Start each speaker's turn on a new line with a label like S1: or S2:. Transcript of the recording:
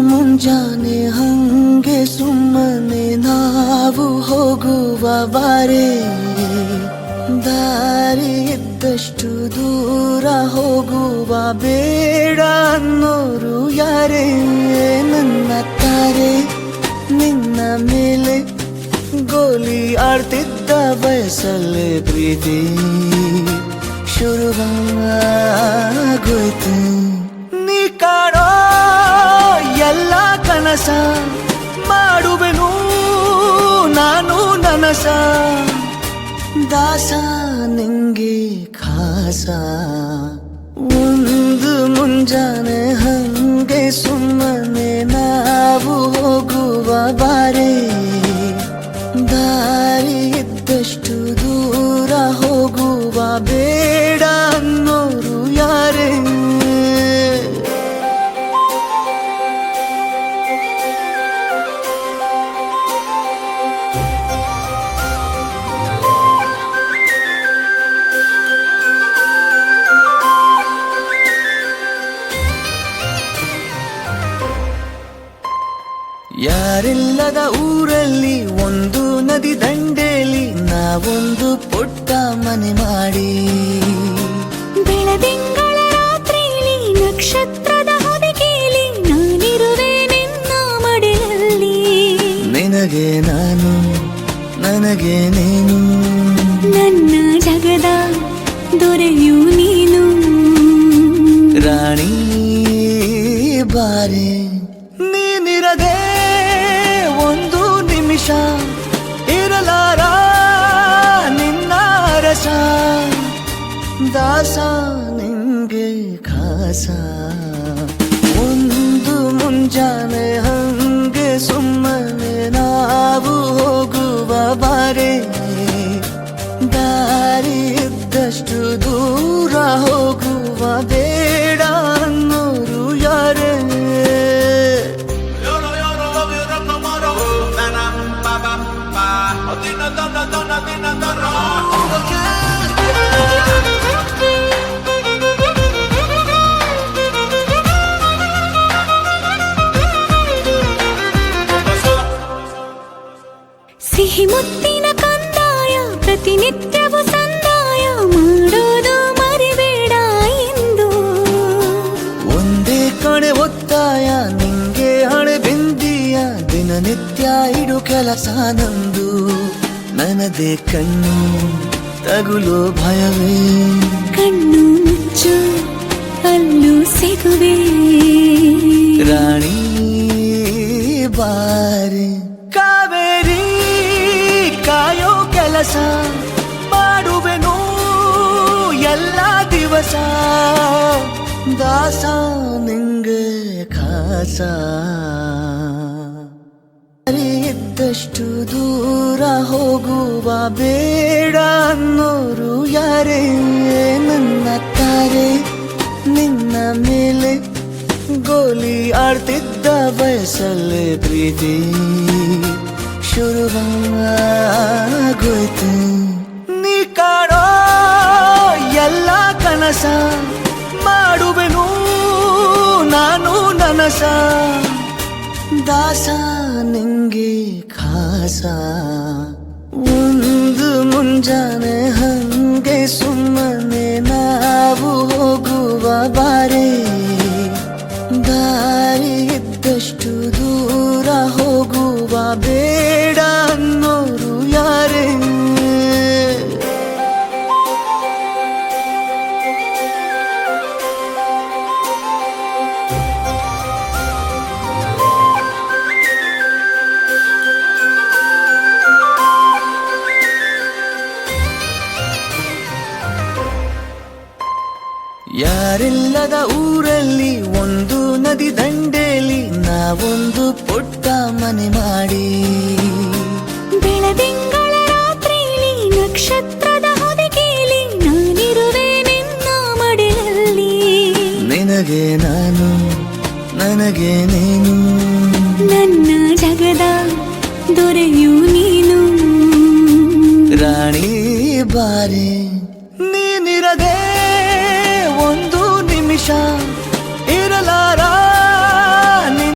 S1: ಮುಂಜಾನೆ ಹಂಗೆ ಸುಮ್ಮನೆ ನಾವು ಹೋಗುವ ಬಾರೆ. ದಾರಿ ಇದ್ದಷ್ಟು ದೂರ ಹೋಗುವ ಬೇಡ ಅನ್ನೋರು ಯಾರೇ? ನನ್ನ ತಾರೆ, ನಿನ್ನ ಮೇಲೆ ಗೋಲಿ ಆಡ್ತಿದ್ದ ಬಯಸಲ್ಲೇ ಪ್ರೀತಿ. ಶುರುವಾಗೋಯ್ತು. ನಾನು ನನಸ ದಾಸ ನಿಂಗೆ ಖಾಸ ಒಂದು ಮುಂಜಾನೆ ಹಂಗೆ ಸುಮ್ಮನೆ ನಾವು ಹೋಗುವ ಬಾರೆ ದಾರಿ ಇದ್ದಷ್ಟು ದೂರ ಹೋಗುವ ಬೇಡ ಯಾರಿಲ್ಲದ ಊರಲ್ಲಿ ಒಂದು ನದಿ ದಂಡೆಯಲ್ಲಿ ನಾವೊಂದು ಪುಟ್ಟ ಮನೆ ಮಾಡಿ.
S2: ಬೆಳದಿಂಗಳ ರಾತ್ರಿಲಿ ನಕ್ಷತ್ರದ ಹೊದಿಕೆಯಲ್ಲಿ ನಾನಿರುವೆ ನಿನ್ನ ಮಡಿಲಲ್ಲಿ.
S1: ನಿನಗೆ ನಾನು ನನಗೆ ನೀನು.
S2: ನನ್ನ ಜಗದ ದೊರೆಯು ನೀನು.
S1: ರಾಣಿ ಬಾರೆ. ನಿಮಿಷ ಇರಲಾರ ನಿನ್ನ ರಸ ದಾಸ ನಿಂಗೆ ಖಾಸ ಒಂದು ಮುಂಜಾನೆ ಹಂಗೆ ಸುಮ್ಮನೆ ನಾವು ಹೋಗುವ ಬಾರೆ ದಾರಿ ಇದ್ದಷ್ಟು ದೂರ ಹೋಗುವ ಬೇಡ
S2: ಸಿಹಿ ಮುತ್ತಿನ ಕಂದಾಯ ಪ್ರತಿನಿತ್ಯವೂ ಸಂದಾಯ ಮಾಡೋದು ಮರಿಬೇಡ ಎಂದು
S1: ಒಂದೇ ಕಡೆ ಒತ್ತಾಯ ನಿಂಗೆ ಹಣೆ ಬಿಂದಿಯ ದಿನನಿತ್ಯ ಇಡು ಕೆಲಸ ನಂದು ನನದೇ ಕಣ್ಣು ತಗುಲೋ ಭಯವೇ.
S2: ಕಣ್ಣು ಮುಚ್ಚು ಅಲ್ಲೂ ಸಿಗುವೆ.
S1: ರಾಣಿ ಬಾರಿ. ಕಾವೇರಿ ಕಾಯೋ ಕೆಲಸ ಮಾಡುವೆನು ಎಲ್ಲ ದಿವಸ. ದಾಸ ನಿಂಗೆ ಖಾಸ. ಇದ್ದಷ್ಟು ದೂರ ಹೋಗುವ ಬೇಡ ಅನ್ನೋರು ಯಾರೇ ನನ್ನ ತಾರೆ. ನಿನ್ನ ಮೇಲೆ ಗೋಲಿ ಆಡ್ತಿದ್ದ ಬಯಸಲ್ಲೇ ಪ್ರೀತಿ. ಶುರುವಾಗೋಯ್ತು. ನೀ ಕಾಡೋ ಎಲ್ಲ ಕನಸ ಮಾಡುವೆನು, ನಾನು ನನಸ. ದಾಸ ನಿಂಗೆ ಖಾಸ ಒಂದು ಮುಂಜಾನೆ ಯಾರಿಲ್ಲದ ಊರಲ್ಲಿ ಒಂದು ನದಿ ದಂಡೆಯಲ್ಲಿ ನಾವೊಂದು ಪುಟ್ಟ ಮನೆ ಮಾಡಿ.
S2: ಬೆಳದಿಂಗಳ ರಾತ್ರಿಲಿ ನಕ್ಷತ್ರದ ಹೊದಿಕೆಯಲ್ಲಿ ನಾನಿರುವೆ ನಿನ್ನ ಮಡಿಲಲ್ಲಿ.
S1: ನಿನಗೆ ನಾನು ನನಗೆ ನೀನು.
S2: ನನ್ನ ಜಗದ ದೊರೆಯು ನೀನು.
S1: ರಾಣಿ ಬಾರೆ.